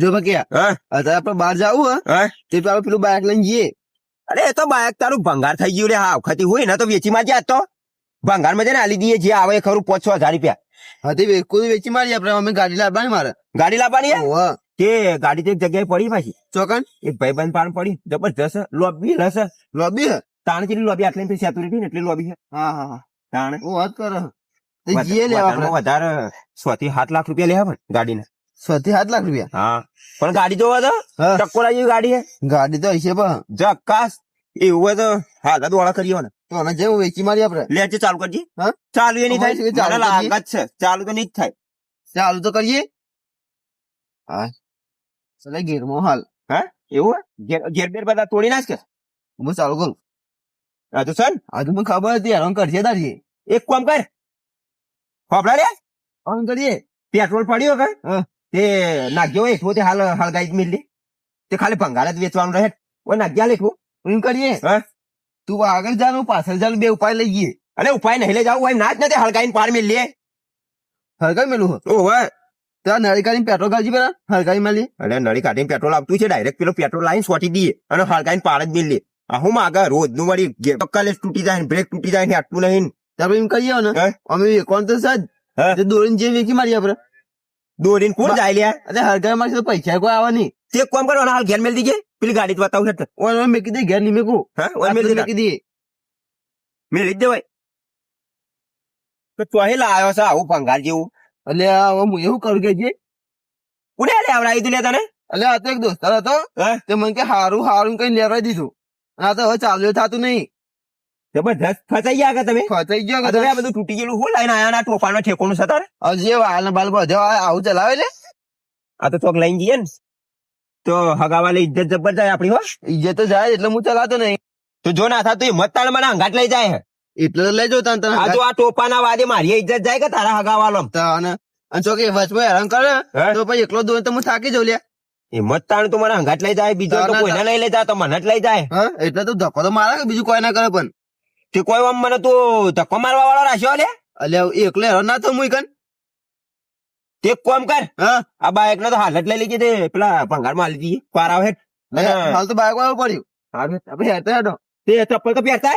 જો બકિયા હા? અત્યારે આપણે બહાર જવું હે? તે તો આપણે પેલું બાઇક લઈને જઈએ. અરે એ તો બાયક તારું ભંગાર થઈ ગયું રે હા વખતે હોય ને તો વેચી માં જ તો. ભંગારમાં જઈને આલી દઈએ જે આવે ખરું પાંચ છ હજાર રૂપિયા. હતી તે વેચી મારી આપણે અમે ગાડી લાવવાની મારે. ગાડી લાવવાની. તે ગાડી તો એક જગ્યાએ પડી પાછી. ચોકન? એક ભાઈ બંધ પાણ પડી જબરજસ્ત લોબી હશે. લોબી હે? તાણ જેટલી લોબી આટલી સેતુરી ને એટલી લોબી હા? હા હા તાણ. વાત કરે. વધારે સો થી સાત લાખ રૂપિયા લેવા પણ ગાડીને. થી સાત લાખ રૂપિયા. હા. પણ ગાડી જોવા તો ટકોરા જેવી ગાડી હે. ગાડી તો હશે પણ. જકાસ. એવું હોય તો હા દાદુ વાળા કરીએ ને તો આને જેવું વેચી મારી આપણે. લે છે ચાલુ કરજે. હા? ચાલુ એ નહીં થાય. ચાલુ જ છે. ચાલુ તો નહીં થાય. ચાલુ તો કરીએ. હા. ચલે ગેરમો હાલ. હા? એવું હે? ઘેર ઘેર બેર બધા તોડી નાખ કે હું ચાલુ કરું. હા તો સર આજે મને ખબર હતી હેરાન કરશે તારી એક કામ કર. હોપડા રે ઓન કરીએ. પેટ્રોલ પડ્યો કે હા. તે નાગ્યો એ તે હાલ હાલ ગાઈ મિલી. તે ખાલી ભંગાર જ વેચવાનું રહે. ઓય નાખ્યા લેખું એમ કરીએ. હા? તું આગળ જાનું પાછળ જાનું બે ઉપાય લઈ ગઈએ અરે ઉપાય નહીં લઈ જાવ. હોય ના જ નથી હળગાઈને પાર મિલી હળગાઈ મેલું હો? ઓવે ત્યાં નળી કાઢીને પેટ્રોલ કાઢી પેલા હળગાઈ મેલી. અરે નળી કાઢીને પેટ્રોલ આપતું છે. ડાયરેક્ટ પેલો પેટ્રોલ લાઈન સોટી દઈએ અને હળગાઈને પાર જ મિલી આ હું માગે? રોજનું વળી ગે- તૂટી જાય બ્રેક તૂટી જાય ને આટલું નહીં ત્યારે એમ કહીએ ને અમે કોણ તો સાજ? તે જે વેચી મારી આપણે. દોરીને કોણ જાય લ્યા? અરે હરગાઈ મારી તો પૈસા કોઈ આવે નહીં. તે કોમ કરવાના હાલ ઘેર મેલ દીજે. પેલી ગાડી બતાવું છે ઓન મેં કીધી ઘેર નહીં મેકું. હા ઓય મેલ દીધા. મેકી દઈએ મેલી જ દેવાય. તો ચોહી લાવ્યો છે આવું ભંગાર જેવું. એટલે હું એવું કરું કે જે કોને લે આવડાવી દીધું લે તને? એટલે આ તો એક દોસ્તાર હતો? તે મને કે હારું હારું કઈ લેવડાવી દીધું. આ તો હવે ચાલ્યો થતું નહીં. જબરજસ્ત. ફસાઈ ગયા કે તમે? ફસાઈ ગયો કે તમે આ બધું તૂટી ગયેલું હું લઈને આયા ના ટોપાનો ઠેકોનું છે તારે. હવે જે વાલ બાલ બધો આ- આવું ચલાવે લે આ તો ચોક લઈને જઈએ ને. તો હગાવાલી ઇજ્જત જબર જાય આપણી હો. ઇજ્જત તો જાય એટલે હું ચલાતો નહીં. તો જો ના થતું એ મત તાણ મને અંગાટ લઈ જાય એટલે લેજો તને તને આ તો આ ટોપાના વાદે મારી ઇજ્જત જાય કે તારા હગાવાલો તને અને જો કે વચમાં હેરાન કરે તો પછી એકલો દોન તો હું થાકી જઉં લ્યા. હિંમત મત તાણ તો મને અંગાટ લઈ જાય બીજો તો કોઈને લઈ લઈ જાય તો મને જ લઈ જાય. હા? એટલે તો ધક્કો તો મારે કે બીજું કોઈ ના કરે પણ. તે કોઈ આમ મને તો ધક્કો મારવા વાળો રાખ્યો લે. એટલે એકલો ના તો મુઈ કન. તે કામ કર હા આ બાઈક ને તો હાલત લઈ લીધી તે. પેલા ભંગારમાં લીધી પાર આવે હાલ તો બાઈક વાળું પડ્યું. આપણે હેડો. તે ચપ્પલ તો પહેરતા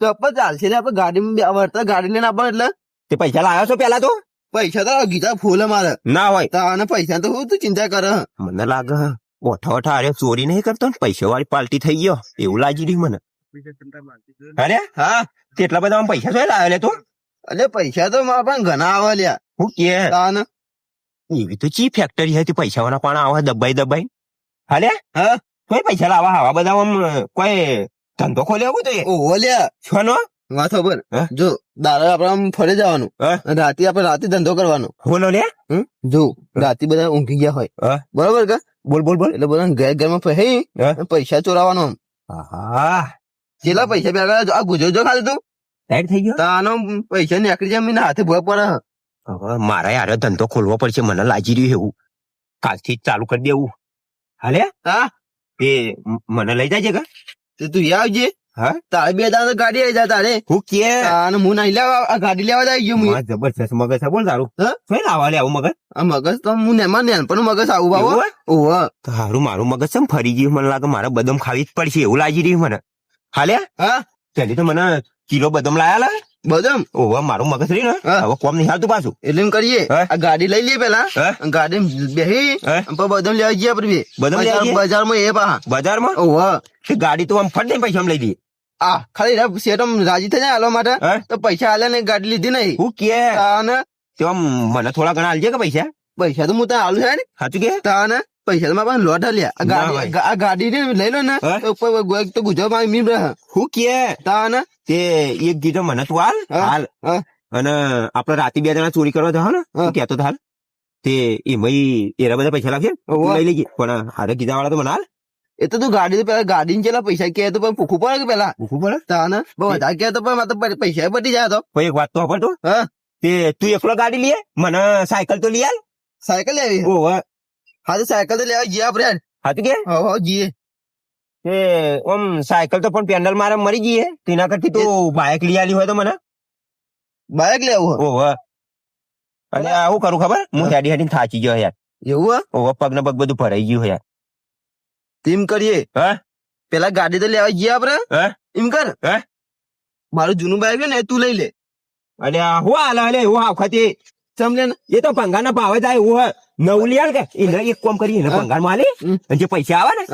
ચપ્પલ ચાલશે ને આપણે ગાડીમાં બે- વળતા ગાડી લઈને આપવાનું એટલે. તે પૈસા લાવ્યો છો પેલા તો? પૈસા તો ગીતા ફૂલ મારે ના હોય. તો પૈસા તો હું તું ચિંતા કરે. મને લાગે ઓઠા ઓઠા અરે ચોરી નહીં કરતો ને? પૈસા વાળી પાલટી થઈ ગયો. એવું લાગી રહ્યું મને. અરે હા કેટલા બધા પૈસા તો લાવે તું. એટલે પૈસા તો મારા પણ ઘણા આવે લ્યા. હું કે? એવી તો ચી ફેક્ટરી હતી પૈસા વાળા પણ આવે દબાઈ દબાઈ? હાલે? હા. કોઈ પૈસા લાવા આવા બધા આમ કોઈ ધંધો ખોલ્યો હોય તો ઓહો લ્યા. છનો વાત ખબર? જો દાડા આપડે આમ ફરે જવાનું. રાતે આપડે રાતે ધંધો કરવાનો. બોલો લે. હમ? જો રાતે બધા ઊંઘી ગયા હોય. હા? બરોબર કે? બોલ બોલ બોલ. એટલે બધા ઘર ઘરમાં ફરી પૈસા ચોરાવાનો આમ. હા જેટલા પૈસા પેલા આ ગુજો જો ખાલી તું. ટાઈટ થઈ ગયો? તાનો પૈસા નીકળી જાય મને હાથે ભોય પડે. હવે મારે યાર ધંધો ખોલવો પડશે મને લાગી રહ્યું એવું. કાલથી ચાલુ કરી દેવું. હાલે? હા. એ મને લઈ જાય કે તો તું આવજે. હા? તારે બે દાદા ગાડી આવી જાય તારે. હું કે? અને હું નહીં લેવા આ ગાડી લેવા જાય ગયો હું. જબરજસ્ત મગજ છે બોલ તારું? કઈ લાવવા લે આવું મગજ? આ મગજ તો હું નેમાં નેનપણ મગજ આવું બાબા. ઓહ હે? ઓહો. તો હારું મારું મગજ છે ફરી ગયું મને લાગે મારે બદમ ખાવી જ પડશે એવું લાગી રહ્યું મને. હાલે હા. પેલી તો મને કિલો બદામ લાયા લા. બદમ? ઓવા મારું મગજ રહી ને. હવે કોમ નહીં હાલતું પાછું. એટલે એમ કરીએ આ ગાડી લઈ લઈએ પેલા? ગાડી બેહી? બદામ લેવા ગયા પર બદામ લેવા બજારમાં એ પા બજારમાં? ઓહો. ગાડી તો આમ ફટ પૈસા લઈ દઈએ આ ખાલી આમ રાજી થઈ જાય હાલવા માટે. તો પૈસા હાલે ને ગાડી લીધી નહીં. હું કે? અને તો મને થોડા ઘણા આલજે કે પૈસા? પૈસા તો હું ત્યાં હાલું છે ને. સાચું કે? તાને? પૈસા માં મારા પાસે લોટ હાલ્યા આ ગાડી આ ગાડી ને લઈ લો ને? તો ગુજરાતમાં મીમ રહે. હું કે? તાને તે એક ગીતો મને તું હાલ હાલ. અને આપડે રાતે બે જણા ચોરી કરવા જાવ ને હા. તું કહેતો તો હાલ. તે એમાં એરા બધા પૈસા લાગશે લઈ લેજે. પણ હારે કીધા વાળા તો મને હાલ. એ તો તું ગાડી પેલા ગાડી ને ચેલા પૈસા કે તો પણ ભૂખું પડે કે પેલા? ભૂખું પડે? તાને બહુ વધારે કે તો પણ પૈસા પટી જાય તો. એક વાત તો ખબર તો. હા? તે તું એકલો ગાડી લે મને સાયકલ તો લઈ આલ. સાયકલ લેવી? ઓહો હા તો સાયકલ તો લેવા જઈએ ફ્રેન્ડ હાતું કે? હો હો જઈએ. તે ઓમ સાયકલ તો પણ પેન્ડલ મારે મરી ગઈ હે. તેના કરતી તો બાઇક લઈ આલી હોય તો મને. બાઇક લેવું. ઓહો. અને આ હું કરું ખબર? હું હેડી હેડી થાચી ગયો યાર. એવું હે? ઓવા પગ ને પગ બધું ભરાઈ ગયું યાર. તેમ કરીએ? હા? પેલા ગાડી તો લેવા ગયા આપડે હા? એમ કર. હે? મારું જૂનું બાઈક છે ને તું લઈ લે. અને હું હાલે હાલે હું આ સમજે ને? એ તો ભંગારના ભાવે જાય એવું હે. નવું લઈ આલ કે એને એક કોમ કરીએ એને ભંગારમાં આલી હમ. અને જે પૈસા આવે ને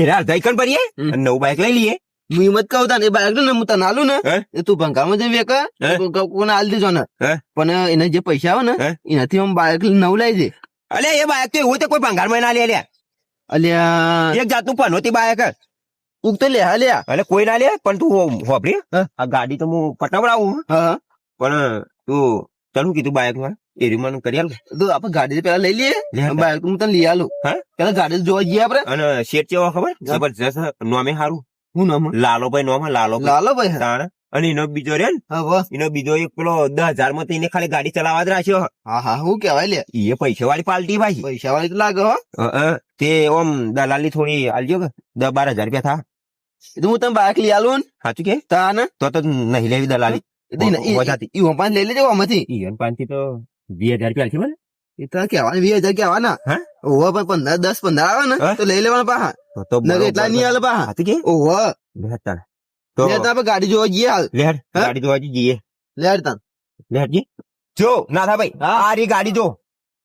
એ અડધા એકન ભરીએ અને નવું બાઈક લઈ લઈએ. હું મત કહું તાને બાઈક ને હું તને આલું ને? એ તું ભંગારમાં જઈને વેક કોને આલ દેજો ને. પણ એને જે પૈસા આવે ને એનાથી હું બાઈક નવું લઈ દે અલે એ બાઈક તો એવું તો કોઈ ભંગારમાં ના લે લ્યા અલ્યા. એક જાતનું પનોતી બાઈક. હે. તું લે હા લ્યા. અલે કોઈ ના લે પણ તું હોભળી. આ ગાડી તો હું પટાવડાવું પણ તું ચાલું કીધું બાઈકમાં? એરીમાં કરી તો આપણે ગાડી પેલા લઈ લઈએ. લે હા. તને લઈ આલું. હા? પેલા ગાડી જોવા જઈએ આપડે અને શેઠ ચેવા ખબર. જબરજસ્ત નોમે સારું હું નામ? લાલોભાઈ નોમ લાલો લાલોભાઈ લાલો ભાઈ તાણ. અને એનો બીજો રે ને એનો બીજો એક પેલો દસ હજારમાં તો એને ખાલી ગાડી ચલાવવા જ રાખ્યો. હા હા હું કેવાય લે. એ પૈસા વાળી પાલટી ભાઈ. પૈસા વાળી તો લાગે હો. તે ઓમ દલાલી થોડી આલજો કે દસ બાર હજાર રૂપિયા થા. તો હું તમે બાઈક લઈ આલું ને. સાચું કે? તાને તો તો નહીં લેવી દલાલી. એ તો ઈ- વંપાને લઈ લેજો આમાંથી ઈ પાંચથી તો વીસ હજાર રૂપિયા આલશે મને? એ તો કહેવાય વીસ હજાર કહેવાના હે? ઓહો પણ પંદર દસ પંદર આવે ને હે? તો લઈ લેવાના પાહા. તો તો નકર એટલા નહીં આલે પાહા. સાચું કે? ઓહો. લે હેડ તાણ. તો લે તો આપણે ગાડી જોવા જઈએ હાલ. લે હેડ, હે? ગાડી જોવા જઈએ. લે હાલ તાન. લે હેડ જી. જો ના થા ભાઈ હા. આ રી ગાડી જો.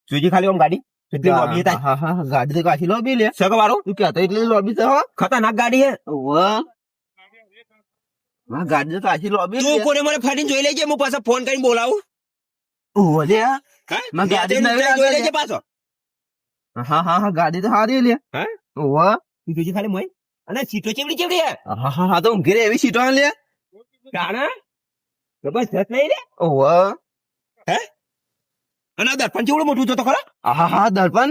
જોજી ખાલી આમ ગાડી. કેટલી લોબી થાય હા હા હા ગાડી તો કાશી લોબી લે. સગ વાળો? તું કહેતો એટલે લોબી છે હો. ખતરનાક ગાડી હે. ઓહો. હા ગાડી તો કાશી લોબી તું લે કોને મને ફરીને જોઈ લેજે હું પાછા ફોન કરીને બોલાવું. ઓહો લે માં ગાડી નવી લેજે પાછો. હા હા હા ગાડી તો સારી લે. હે? તું ખાલી મોય અને સીટો ચેવડી ચેવડી હા? હા હા તો ઊંઘી એવી સીટો લે. જબરજસ્ત નહીં અને દર્પણ ચેવડું મોટું તો ખરા? હા હા દર્પણ.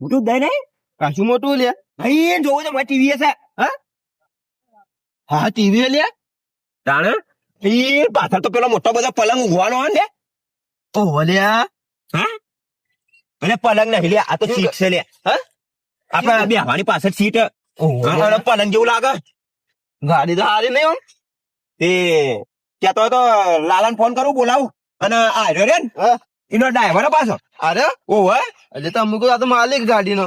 મોટું દઈ નહીં કાશી મોટું લે. અહીં જોવું તો મારી ટીવી હશે હા? ટીવી લે. તાણે? એ પાછળ તો પેલો મોટો બધો પલંગ ઉઘવાનો હોય ને ઓહો લે અને પલંગ નહીં લે આ તો સીટ છે લે. હા? આપડે બેહવાની પાછળ સીટ. ઓહો પલંગ જેવું લાગે. ગાડી તો સારી નહીં આમ તે ત્યાં તો તો લાલાને ફોન કરું બોલાવું. અને આ રહ્યો રે ને. એનો ડ્રાઈવર પાછો. અરે? ઓહો એટલે તો અમુક આ તો માલિક ગાડીનો.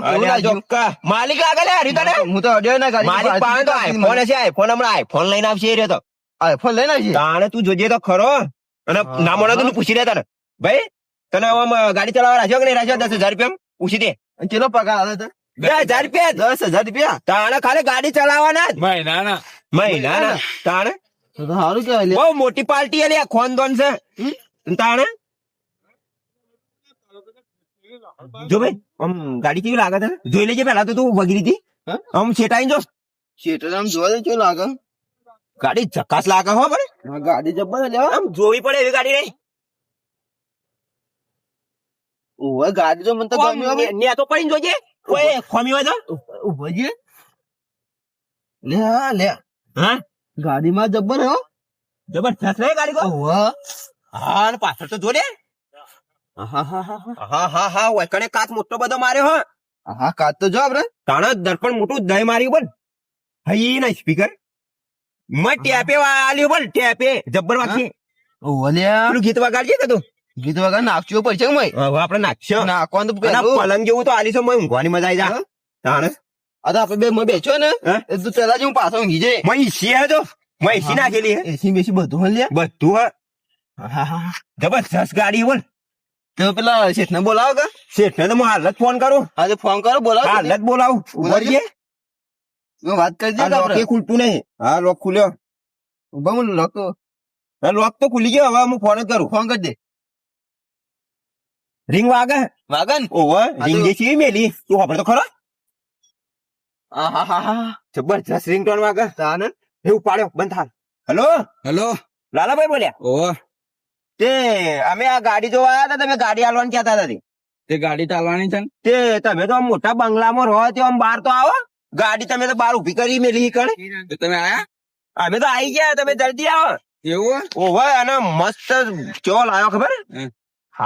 માલિક લાગે લે હરી તને. હું તો અડ્યો ના ગાડી માલિક પાસે તો આઈફોન હશે આઈફોન હમણાં આઈફોન લઈને આવશે એ તો. આઈફોન લઈને આવશે? તાણે તું જોજે તો ખરો. અને હા. ના મળે તો તું પૂછી લે તને. ભાઈ તને આમ ગાડી ચલાવવા રાખ્યો કે નહીં? રાખ્યો દસ હજાર રૂપિયા પૂછી દે. ચેલો પગાર આવે બે હજાર રૂપિયા દસ હજાર રૂપિયા? તાણે ખાલી ગાડી ચલાવવાના જ. મહિનાના. મહિના તાણે તો તો સારું કેવાય બહુ મોટી પાર્ટી અલી આ ખોનદોન છે. તાણે જો ભાઈ આમ ગાડી કેવી લાગે તને? જોઈ લેજે પેલા તો તું વગરી હતી. આમ છેટાઈ જો. શેટર આમ જોવા દે કેવું લાગે? ગાડી ચકાસ લાગે હો પણ. ગાડી જબ્બર લેવા આમ જોવી પડે એવી ગાડી નહીં. ઓવે ગાડી તો મને તો ગમી હવે ને તો પડીને જોજે. ઓય ખોમી હોય તો. લે હા લે. હા? ગાડીમાં જબ્બર હો. જબરજસ્ત રે ગાડી કો? ઓવે હા ને પાછળ તો જો લે. હા હા હા. હા હા ઓય કણે કાચ મોટો બધો માર્યો હો. હા કાચ તો જો આપડે તાણે દર્પણ મોટું દહીં માર્યું બન હઈ ના સ્પીકર. મેં ટેપે આલ્યું બન ટેપે. જબ્બર વાગશે. ઓલે લે. પેલું ગીત વગાડજે કે તું? ગીત વગર નાખજો પડશે મય? હવે આપણે નાખશો નાખવાનું તો પલંગ જેવું તો આલીશો મય ઊંઘવાની મજા આવી જા? તાણે. આ તો આપણે બે માં બેચો ને? તું પેલા જ હું પાછો ઊંઘી જાય. મય ઈસી હે તો? મય ઈસી નાખેલી હે? એસી બેસી બધું હે બધું હે? જબરજસ્ત ગાડી બોલ તો પેલા શેઠ ને બોલાવો કે? શેઠને તો હું હાલ જ ફોન કરું. આજે ફોન કરો બોલાવો હાલત બોલાવું. ઊભા રહીએ. હું વાત કરી આ દે લોક ખુલતું નહીં. હા લોક ખુલ્યો. ઊભા હું લખો હા લોક તો ખુલી ગયો. હવે હું ફોન જ કરું. ફોન કરી દે. રિંગ વાગે વાગન ઓવર તો- રિંગ જે છે મેલી તું ખબર તો ખરો હા હા હા હા જબરજસ્ત રિંગટોન વાગે આનંદ એ ઉપાડ્યો બંધ થાલ હેલો હેલો લાલાભાઈ બોલ્યા ઓ તે અમે આ ગાડી જોવા આવ્યા હતા તમે ગાડી હાલવાની કહેતા હતા તે. ગાડી ચાલવાની છે ને તે તમે તો મોટા બંગલામાં રહો તે આમ બહાર તો આવો ગાડી તમે તો બહાર ઊભી કરી મેલી કણ તમે આયા અમે તો આવી ગયા તમે જલ્દી આવો એવું ઓવે અને મસ્ત ચો આવ્યો ખબર.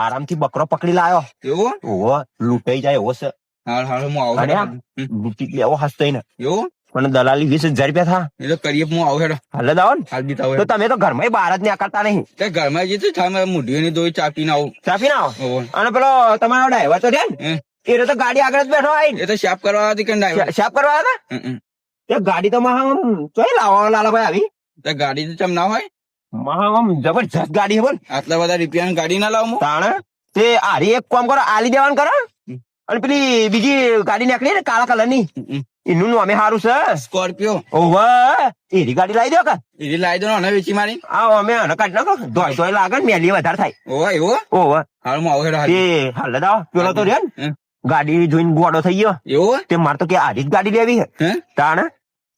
આરામથી બકરો પકડી લાયો. એવો? ઓવો લૂંટાઈ જાય એવો છે. હાલ હાલ હું આવું અને. લૂંટી લેવો હસતો ને એવો? મને દલાલી વીસ હજાર રૂપિયા થા. એ તો કરીએ હું આવું હેડો. હાલ આવો ને. હાલ થાવ તો તમે તો ઘરમાં બહાર જ નીકળતા નહીં. તે ઘરમાં જે છે થામે મુઢીઓની દોઈ ચાપીને આવું. ચાપી ના આવો. અને પેલો તમારો ડ્રાઈવર તો છે ને એ તો ગાડી આગળ જ બેઠો આઈ એ તો શેપ કરવા હતી કે ડ્રાઈવર શેપ કરવા હતા. તે ગાડી તો મહા ચોઈ લાવો લાલા ભાઈ આવી. તે ગાડી તો ચમ ના હોય? આમ જબરજસ્ત ગાડી હે બોલ. આટલા બધા રૂપિયાની ગાડી ના લાવું તાણે? તે આરી એક કામ કરો આલી દેવાનું કરો. અને પેલી બીજી ગાડી નીકળી ને કાળા કલરની એનું અમે સારું છે. સ્કોર્પિયો. ઓહો એરી ગાડી લાવી દો કે. એરી લાવી દો ને અને વેચી મારી. આ અમે આને કાઢી નાખો. ધોઈ ધોઈ લાગે ને મેલી વધારે થાય. ઓહો એવો? ઓહો હાલ હું આવું હેડો હાલ. દાવ પેલો તો રે ગાડી જોઈને ગોડો થઈ ગયો. એવો? તે મારે તો કે આરી જ ગાડી લેવી હે? તાણે?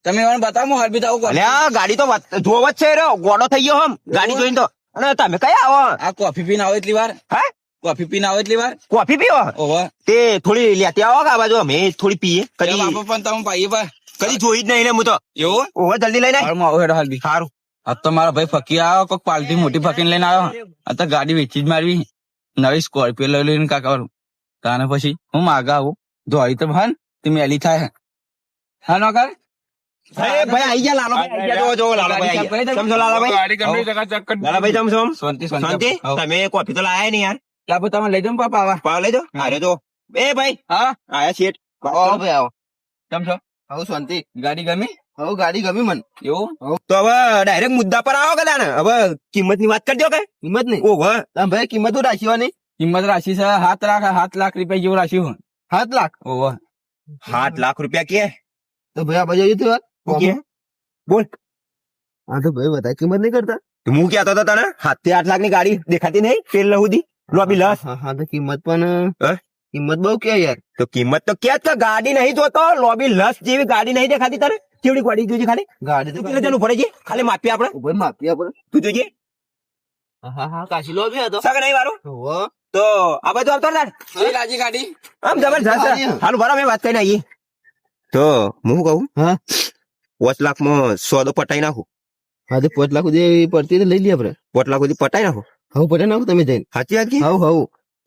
તમે મને બતાવો હું હાલ બી તાવું આ ગાડી તો વાત- જ છે રે ગોડો થઈ ગયો હમ. ગાડી જોઈને તો. અને તમે કઈ આવો? આ કોફી પીને આવો એટલી વાર? હે? કોફી પીને આવો એટલી વાર? કોફી પીવો? ઓવા તે થોડી લેતી આવો કા બાજુ અમે થોડી પીએ. કદી બાપો પણ તમે પાઈએ પર કદી જોઈ જ નહીં ને હું તો. એવો? ઓવે જલ્દી લઈને હું આવું હેડો હાલ બી. સારું. આ તો મારા ભાઈ ફકી આવ્યો કોક પાલટી મોટી ફકીને લઈને આવ્યો આ તો ગાડી વેચી જ મારવી. નવી સ્કોર્પિયો લઈ લઈને કાકા તાને પછી હું માગા આવું. ધોઈ તો ભાન તે મેલી થાય. હા નો કર ભાઈ આઈ ગયા લાલાભાઈ આઈ ગયા. જો જો લાલાભાઈ આઈ ગયા. સમજો લાલાભાઈ ગાડી ગમે જગા ચક્કર. લાલાભાઈ તમે શું શાંતિ શાંતિ. તમે કોફી તો લાયા નહીં યાર? લાભ તમે લઈ પાપા આવા. પાવ લેજો અરે જો. એ ભાઈ હા? આયા શેઠ આવો ભાઈ આવો. કેમ છો આવું શાંતિ. ગાડી ગમી? હવે ગાડી ગમી મને. એવું? તો હવે ડાયરેક્ટ મુદ્દા પર આવો કદા ને હવે કિંમતની વાત કરજો કે. કિંમતની ઓહો ભાઈ કિંમત રાખીવાની કિંમત રાશિ છે સાત લાખ સાત લાખ રૂપિયા જેવું રાખ્યું સાત લાખ? ઓહો સાત લાખ રૂપિયા કે? તો ભાઈ આ બાજુ આવી બોલ. હા તો ભાઈ વધારે કિંમત નહીં કરતા? હું કહેતો હતો તને? સાતથી આઠ લાખની ગાડી દેખાતી નહીં? તેલ લહુદી? લોબી લસ. હા તો કિંમત પણ કિંમત બહુ કે યાર? તો કિંમત તો ક્યાં જ ગાડી નહીં જોતો. લોબી લસ જેવી ગાડી નહીં દેખાતી તને? કેવડી ગાડી જોજે ખાલી. ગાડી તો કેટલા જણ પડે છે ખાલી માપી આપણે. ભાઈ માપી આપણે. તું જોજે. હા હા કાશી લોબી હતો સગ નહીં હોવે. તો આ બધું આવતો ને તાર. લાજી ગાડી. આમ જબરજસ્ત. હાલ બરાબર મેં વાત કરી નાખી તો હું કહું? હા. પાંચ લાખમાં સોદો પટાઈ નાખું. હા તો પાંચ લાખ સુધી પડતી લઈ લઈએ આપણે. પાંચ લાખ સુધી પટાઈ નાખું. હવે પટાઈ નાખો તમે જઈને. સાચી વાત હવ હવ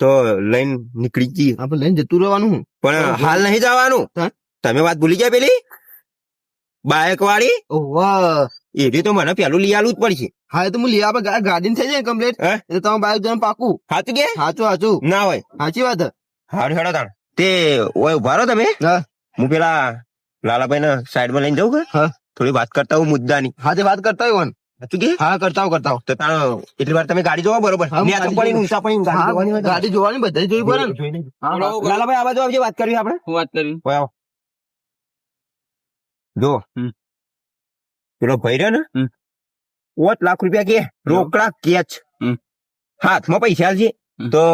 તો લઈને નીકળી જઈએ. આપણે લઈને જતું રહેવાનું પણ હાલ નહીં જવાનું. તમે વાત ભૂલી ગયા પેલી? બાયક વાળી? વાહ એવી તો મને પેલું લઈ આલું જ પડશે. હા એ તો હું લઈ આપણે ગાડી થઈ જાય કમ્પ્લીટ? એટલે તમે બાઈક જવાનું પાકું. સાચું કે? સાચું સાચું ના હોય. સાચી વાત હાડ હારું હેડો તાણ. તે ઓય ઊભા રહો તમે. હું પેલા લાલાભાઈ ને સાઈડમાં લઈને જવું કે? હા. થોડી વાત કરતા હું મુદ્દાની. હા તે વાત કરતા હોય હા કરતા હો કરતા હો. તો તારો એટલી વાર તમે ગાડી જોવા બરોબર? હા, હું ગાડી જોવાની હોય ગાડી જોવાની બધા જોઈ પડે ને. હા, હા. લાલાભાઈ આ બાજુ આવજે વાત કરવી આપણે? હું વાત કરી. આવો. જો. પેલો ભાઈ રહ્યો ને? ઓત લાખ રૂપિયા કે રોકડા કેચ. હમ. હાથમાં પૈસા છે. તો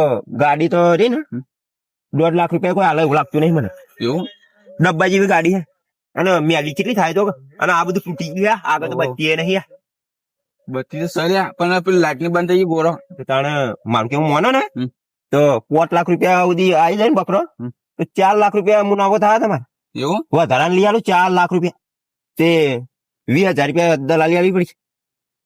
ગાડી તો રહી ને? દોઢ લાખ રૂપિયા કોઈ હાલ એવું લાગતું નહીં મને. એવું? ડબ્બા જેવી ગાડી છે. અને મેલી કેટલી થાય તો અને આ બધું તૂટી ગયું. આગળ તો બચતી નહીં બચતી તો સર્યા પણ પેલી લાઈટની બંધ થઈ ગઈ ગોરો તાણે મારું કેવું મોનો ને તો પોત લાખ રૂપિયા સુધી આવી જાય ને બકરો તો ચાર લાખ રૂપિયા મુનાફો થાય તમારે. એવું? વધારાને લઈ આલું ચાર લાખ રૂપિયા. તે વીસ હજાર રૂપિયા દલાલી આવી પડી.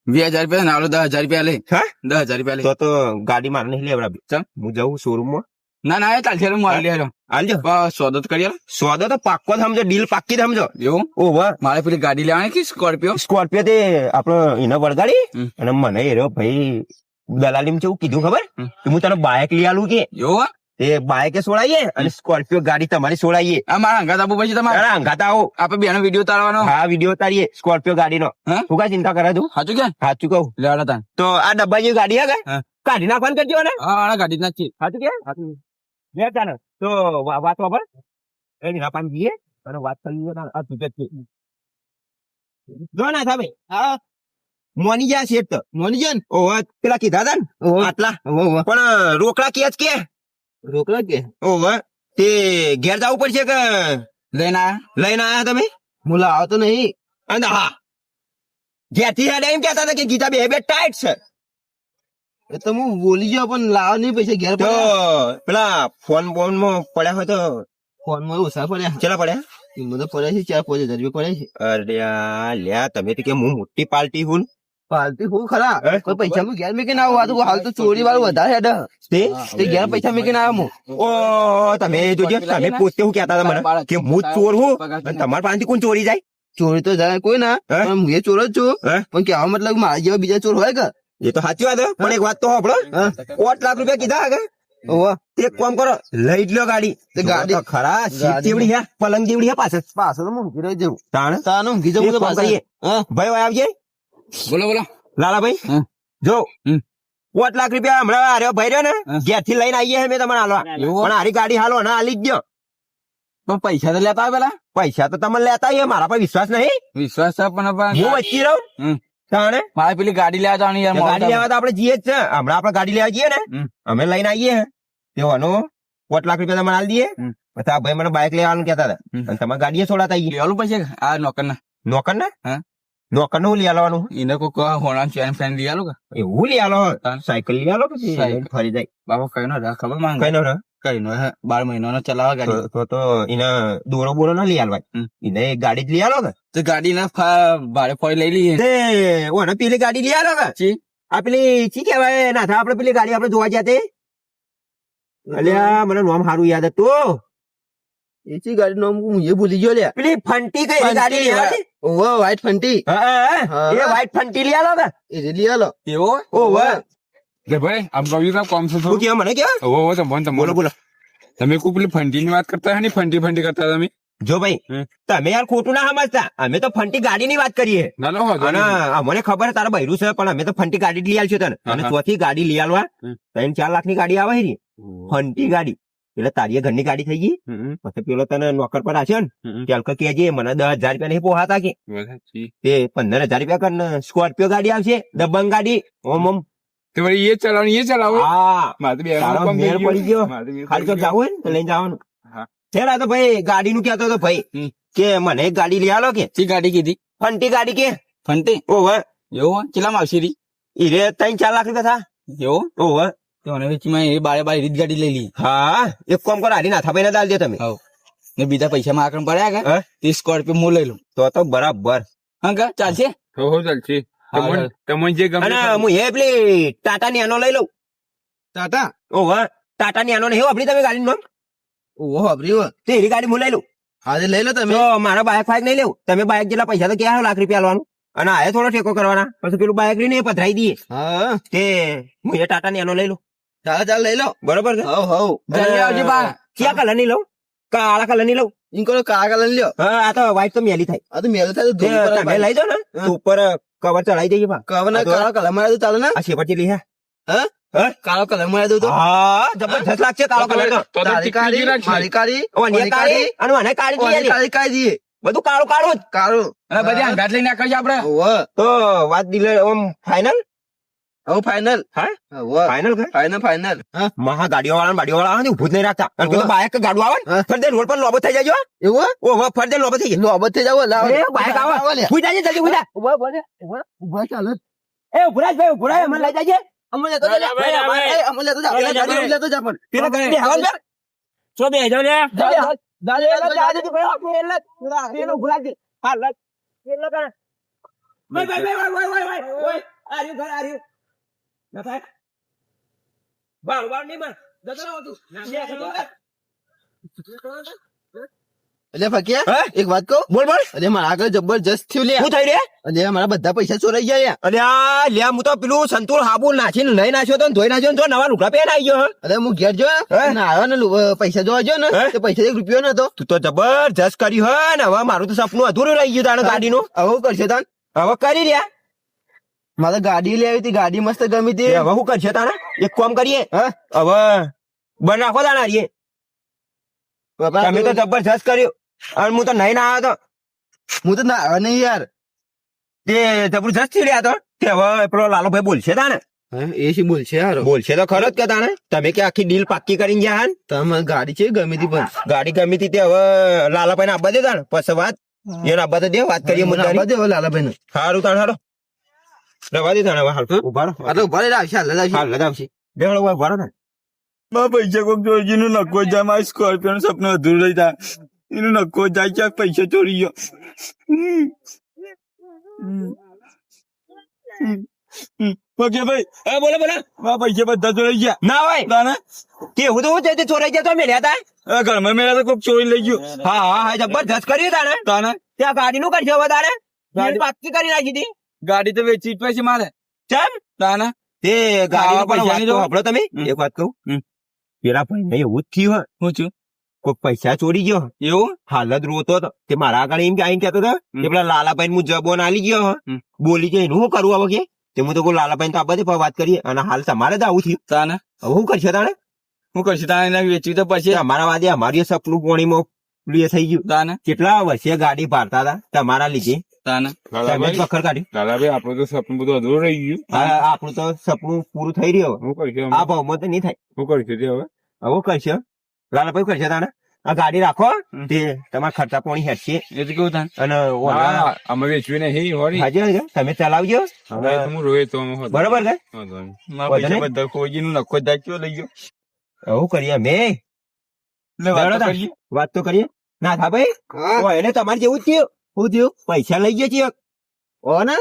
વીસ હજાર રૂપિયા નાલો દસ હજાર રૂપિયા લે હા? દસ હજાર રૂપિયા લે તો તો ગાડી મારે નહીં લેવડાવી. ચાલ હું જઉં શોરૂમમાં. ના ના એ ચાલશે હું મારી લેજો પણ સોદો તો કરી. સોદો તો પાક્કો સમજો ડીલ પાક્કી સમજો. એવું? ઓવર મારે પેલી ગાડી લેવાની કે સ્કોર્પિયો? સ્કોર્પિયો તે આપણો એને વળગાડી? અને મને એ ભાઈ દલાલી માં કેવું કીધું ખબર? કે હું તને બાઇક લઈ આલું કે. એવું? તે બાઇકે સોડાઈએ અને સ્કોર્પિયો ગાડી તમારી સોડાઈએ. આ મારા અંગાત આપું પછી તમારે. અરે અંગાત આવો. આપડે બેનો વીડિયો ઉતારવાનો. હા વીડિયો તારીએ સ્કોર્પિયો ગાડીનો. હા? કઈ ચિંતા કરે તું? સાચું કે? સાચું કહું. લેવાના તો આ ડબ્બા જેવી ગાડી હે કાઢી નાખવાની કરજો ને હા ગાડી નાખી સાચું કે? લે તાને તો વાત વાપર. એ ના પાન જઈએ અને વાત કરી આ તું જ. જો ના થાવે હા. મોની ગયા શેઠ તો. મોની જાન ઓહો પેલા કીધા હતા ને. આટલા. પણ રોકડા કે જ કે? રોકડા કે? ઓહો. તે ઘેર જવું પડશે કે લઈને આયા? લઈને આયા તમે? હું લાવો તો નહીં. અને હા. ઘેરથી હેડ એમ કહેતા હતા કે ગીતા બે બે ટાઈટ છે. એ તો હું બોલી ગયો પણ લાવો નહીં પૈસા ઘેર તો પેલા ફોન બોનમાં પડ્યા હોય તો ફોનમાં ઓછા પડ્યા. ચેલા પડ્યા? એમાં તો પડ્યા છે ચાર પાંચ હજાર રૂપિયા પડ્યા છે. અરે લ્યા તમે તો કે હું મોટી પાર્ટી હું? પાર્ટી હું ખરા? કોઈ પૈસા માં ઘેર મેકીને આવું આ તો હાલ તો ચોરી વાળું વધારે હેડ. તે? તે ઘેર પૈસા મેકીને આવ્યો હું. ઓ તમે જોજો તમે પોતે હું કહેતા હતા મને કે હું ચોર હું અને તમારા પાસેથી કોણ ચોરી જાય? ચોરી તો જાય કોઈ ના પણ હું એ ચોર જ છું. પણ કેવા મતલબ મારા જેવા બીજા ચોર હોય કે? એ તો સાચી વાત. પણ એક વાત તો સાંભળો હા? લાખ રૂપિયા કીધા. તે એક કામ કરો લઈ જ લો ગાડી. ગાડી- ખરા સીટ જેવડી હે પલંગ જેવડી હે પાછળ. પાછળ હું ઊંઘી રહી જવું. તાણ? તાનું ઊંઘી જવું તો પાછળ. ભાઈ ભાઈ આવજે. બોલો બોલો. લાલા ભાઈ જો. પાંચ લાખ રૂપિયા હમણાં આર્યો ભાઈ રહ્યો ને. ઘેરથી લઈને આવીએ હે મેં તમારે હાલવા. પણ હારી ગાડી હાલો ને હાલી જ ગયો પણ પૈસા તો લેતા આવે પેલા? પૈસા તો તમે લેતા આવીએ મારા પર વિશ્વાસ નહીં. વિશ્વાસ છે પણ હું વચ્ચી રહું. તાણે મારે પેલી ગાડી લેવા જવાની યાર ગાડી લેવા તો આપણે જઈએ જ છે. હમણાં આપણે ગાડી લેવા જઈએ ને અમે લઈને આવીએ. તેવાનો પાંચ લાખ રૂપિયા તમારે હાલ દઈએ. પછી આ ભાઈ મને બાઇક લેવાનું કહેતા હતા. અને તમારે ગાડીએ છોડાતા આવીએ લેવાનું પછી આ નોકર ના નોકર ને હા. નોકરનું લઈ આલવાનું. એને કોઈ હોણા ચેન ફેન લઈ આલો કે? એવું લઈ આલો. સાયકલ લઈ આલો પછી ફરી જાય. બાબા કઈ નો ખબર માંગ. કઈ નો રહે? કઈ નો બાર મહિનો નો ચલાવે ગાડી. તો તો એને દોરો બોરો ના લઈ આલવાય. એને ગાડી જ લઈ આલો કે? તો ગાડી ના ભાડે ફરી લઈ લઈએ. ઓને પેલી ગાડી લઈ આલો કે? આ પેલી ચી કહેવાય? ના થા આપણે પેલી ગાડી આપણે જોવા જાતે અલ્યા મને નામ સારું યાદ હતું ચી ગાડી નામ? હું એ ભૂલી ગયો લ્યા. પેલી ફંટી કઈ ગાડી લઈ આલો ઓવો વ્હાઈટ ફંટી. હા. એ વ્હાઈટ ફંટી લઈ આલો કે? એ લઈ આલો. એવો? ઓ કે ભાઈ આમ કહ્યું કામ કોમ છે શું કેવા મને કેવા હવે હવે તમને તમે બોલો બોલો તમે કોઈ પેલી ફંટી ની વાત કરતા હે ને કરતા તમે જો ભાઈ તમે યાર ખોટું ના સમજતા અમે તો ફંટી ગાડી ની વાત કરીએ ના ના અને અમને ખબર તારા બૈરું છે પણ અમે તો ફંટી ગાડી લઈ આલશું તને અને ચોથી ગાડી લઈ આલવા. ત્રણ ચાર લાખની ગાડી આવે ફંટી ગાડી એટલે તારી ઘરની ગાડી થઈ ગઈ પછી પેલો તને નોકર પર આશે ને ત્યાં કેજે મને દસ હજાર રૂપિયા નહીં પોહાતા કે તે પંદર હજાર રૂપિયા કર સ્કોર્પિયો ગાડી આવશે દબંગ ગાડી ઓમ ઓમ તો વળી એ ચલાવવાની એ ચલાવો. હા. મારે તો બે મેળ પડી ગયો. મારે ખાલી તો જવું હોય ને તો લઈને જવાનું. હા. છેલ્લા તો ભાઈ ગાડી નું કહેતો હતો ભાઈ કે મને એક ગાડી લઈ આલો કે? ચી ગાડી કીધી? ફંટી ગાડી કે? ફંટી? ઓવે એવું ચેલામાં આવશે રી? ઈરે ત્રણ ચાર લાખ રૂપિયા એવું? થા ઓવે તો મને વેચીમાં એ બારે બારે રીત ગાડી લઈ લી હા. એક કામ કરો હારી નાથા ભાઈ દાલ દે તમે. ને બીજા પૈસા માં આકરણ પડ્યા કે? તે સ્કોર્પિયો હું લઈ લઉં. તો તો બરાબર. હા કા? ચાલશે? હો હો ચાલશે. તમને જે ગમે અને હું એ પેલી ટાટા નેનો લઈ લઉં. ટાટા? ટાટા નેનો નહીં આપણી તમે ગાડી નામ? ઓહો વાપરી હો. તે એની ગાડી હું લઈ લઉં. આજે લઈ લો તમે. મારા બાઇક ફાઇક નહીં લેવું. તમે બાઇક જેટલા પૈસા તો ક્યાં લાખ રૂપિયા લેવાનું અને આયે થોડો ટેકો કરવાના. પછી પેલું બાઇક લઈને પધરાઈ દઈએ. હા. તે હું એ ટાટા નેનો લઈ લઉં. ચાલ ચાલ લઈ લો. બરોબર છે? હવ હવ. જલ્દી આવજે બા ક્યાં કલરની લઉં? કાળા કલરની લઉં? ઇનકો કાળા કલર લ્યો. હા આ તો વ્હાઈટ તો મેલી થાય. આ તો મેલ થાય તો તે તમે લઈ દો ને. ઉપર કવર ચડાઈ દઈએ બા કવર ના કાળો કલરમાં તો ચાલે ને આ શેપટી લી હે કાળો કલરમાં દઉં તો હા જબરજસ્ત લાગશે કાળો કલર તો તારી કાળી. મારી કાળી ઓને કાળી અને મને કાળી દઈએ કાળી કાઢી દઈએ બધું કાળું કાળો જ કાળું અને બધી અંગાત લઈને આપડે ઓહો તો વાત દિલે ઓમ ફાઇનલ હવે ફાઇનલ હા? ફાઈનલ ફાઇનલ કર ફાઇનલ ફાઇનલ હા. મહા ગાડીઓ વાળા બાડીઓ વાળા આવે ને ઉભું જ નહીં રાખતા. અને ઓવે. ગાડું આવે ને રોડ પર લોબત થઈ એવું જાય લો થઈ જાવ લાવ. આવે. ઊભી જાજે જલ્દી ઊભી જા. ઊભા ઊભા ઊભા. ચાલો. એ ઉભરાજ ભાઈ ઉભરાજ લઈ જાજે. અમને ભાઈ, ભાઈ. અમને લેતો જા ભાઈ, ભાઈ. પણ. પેલા બે હવાલ બે છો બે જાવ લે દાદા લેતો જા જાજે ભાઈ પેલા પેલો ઉભરાજ ભાઈ ભાઈ ભાઈ ભાઈ ભાઈ ભાઈ. ઓય ઘર આ રહ્યું. ના થાય? બાર બાર નહીં ના એટલે ફકીયા? એક વાત કહું? બોલ બોલ. અરે મારા આગળ જબરજસ્ત થયું લે. શું થઈ રે? અરે મારા બધા પૈસા ચોરાઈ ગયા યાર. અરે આ લ્યા હું તો પેલું સંતુર હાબુ નાખીને લઈ નાખ્યો તો ધોઈ નાખ્યો તો નવા લુગડા પહેર આવી ગયો હે. અરે હું ઘેર જો ને આવ્યો ને લુ- પૈસા જોવા ગયો ને? તો પૈસા એક રૂપિયો નતો. તું તો જબરજસ્ત કર્યું હે ને હવે મારું તો સપનું અધૂરું રહી ગયું તાણે ગાડીનું. હવે શું કરશે તાન? હવે કરી રહ્યા. મારે ગાડી લેવી હતી ગાડી મસ્ત ગમી હતી. હવે શું કરશે તારા? એક કામ કરીએ. હવે બન રાખો તાણા રીએ તમે તો જબરજસ્ત કર્યું. અને હું તો નહીં ના આવ્યો તો. હું તો ના નહીં યાર. તે જબરજસ્ત ચીડ્યા તો. તે હવે પેલો લાલુભાઈ બોલશે તાને એ શું બોલશે યાર બોલશે તો ખરો જ કે તાણે. તમે કે આખી ડીલ પાક્કી કરીને ગયા હે તમે ગાડી છે ગમી હતી પણ. ગાડી ગમી હતી તે હવે લાલાભાઈ ને આપવા દે તાણે. પછી વાત. એને આપવા તો દે વાત કરીએ મને આબા આપવા દે લાલાભાઈ ને સારું તાણ હાલો રવા દે તાણે હાલ ઊભા રહો. આ તો ઊભા રહી આવશે હાલ આવશે હાલ લગાવશે. બે હળો ઊભા રહો તાણ પૈસા કોક ચોરી ગયો નક્કો જાય મારા સ્કોર્પિયો નું સપનું અધૂરું રહી જાય. એનું નક્કો જાય ક્યાંક પૈસા ચોરી ગયો. ઓકે ભાઈ. એ બોલો બોલો. મારા પૈસા બધા ચોરાઈ ગયા. ના હોય. તાને કેવું તો હું છે ચોરાઈ ગયા તો મેળ્યા તા ઘરમાં મેળા તો કોક ચોરી લઈ ગયો. હા હા હા જબરજસ્ત કર્યું તાને ત્યાં ગાડી નું કરશે વધારે ગાડી- કરી નાખી હતી. ગાડી તો વેચી જ પછી મારે. ચાલ. તાના તે ગાડી તો- સાંભળો તમે. એક વાત કહું. પેલા ભાઈ એવું જ થયું હે હું છું? કોઈ પૈસા ચોરી ગયો એવું? હાલ જ રોતો હતો. તે મારા આગળ એમ કે આઈને કહેતો હતો કે પેલા લાલાભાઈ હું જબોન આલી ગયો હે. બોલી ગયો એનું કરું હવે કે? તે હું તો કોઈ લાલાભાઈ તો આ બધી વાત કરીએ. અને હાલ તમારે જ આવું થયું. તાને હવે હું કરશે તાણે? હું કરશે તાણે? વેચ્યું તો પછી અમારા વાદે અમારી સપનું પોણીમાં પ્રિય થઈ ગયું. તાને? કેટલા વર્ષે ગાડી ભારતા હતા તમારા લીધે? તાને? લાલાભાઈ વખર કાઢ્યું લાલાભાઈ આપણું તો સપનું બધું અધૂરું રહી ગયું. આ આપણું તો સપનું પૂરું થઈ રહ્યું હું કરશું આ ભાવમાં તો નહીં થાય. હું કરશું તે હવે? હવે કરશો? લાલાભાઈ કરશે તાણે આ ગાડી રાખો. તે તમારા ખર્ચા પોણી હેઠશે. એ તો કેવું તાને? અને અમે વેચવી નહીં હોરી. હાજી હાજી, તમે ચલાવજો. હું રોય તો. બરોબર પૈસા બધા ખોઈ નું નખો જાય કયો લઈ ગયો. એવું કરીએ મેં લે વાત તો કરીએ. ના થા ભાઈ? ઓ, એને તમારે જેવું જ થયું. શું થયું? પૈસા લઈ ગયા છે ઓ ને?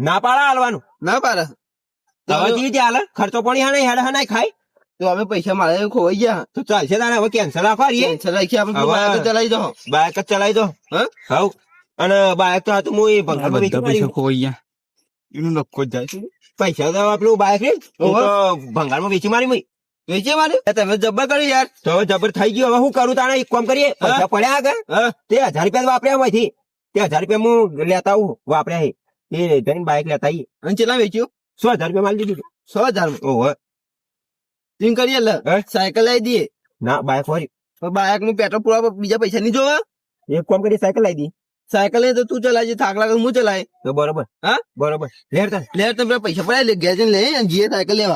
ના પાડા હાલવાનું. ના પાડે. હવે કેવી રીતે હાલે. ખર્ચો હેડ હા ખાય. તો અમે પૈસા મારે ખોવાઈ ગયા. તો ચાલશે તારે હવે કેન્સલ રાખવા રહીએ ટેન્શન રાખી આપણે હવે- ચલાવી દો. બાયક જ ચલાવી દો. હા? હાઉ અને બાઇક તો હતું હું એ વેચી પૈસા ગયા. એનું જ જાય પૈસા તો આપણું બાઇક રે. ભંગારમાં વેચી મારી મેં. વેચે મારે? તમે જબ્બર કર્યું યાર. તો હવે જબર થઈ ગયું. હવે શું કરું તાણે એક કામ કરીએ. પૈસા પડ્યા આગળ? હા. તે હજાર રૂપિયા વાપર્યા એમાંથી તે હજાર રૂપિયા હું લેતા આવું. વાપર્યા હે. એ જઈને બાઇક લેતા આવી અને ચેલા વેચ્યું? સો હજાર રૂપિયા માલ દીધું સો હજાર ઓહો. તીન કરીએ લે. સાયકલ લઈ દઈએ. ના બાઇક વાળી. બાઇક બાઈકનું પેટ્રોલ પૂરા બીજા પૈસા નહીં જોવા? એક કામ કરી સાયકલ લઈ દી સાયકલ તો તું ચલાવજે થાક લાગે હું ચલાય. તો બરોબર. હા? બરોબર. લેર લેર તમે પૈસા પડાય લે જઈને લે જીએ સાયકલ લેવા.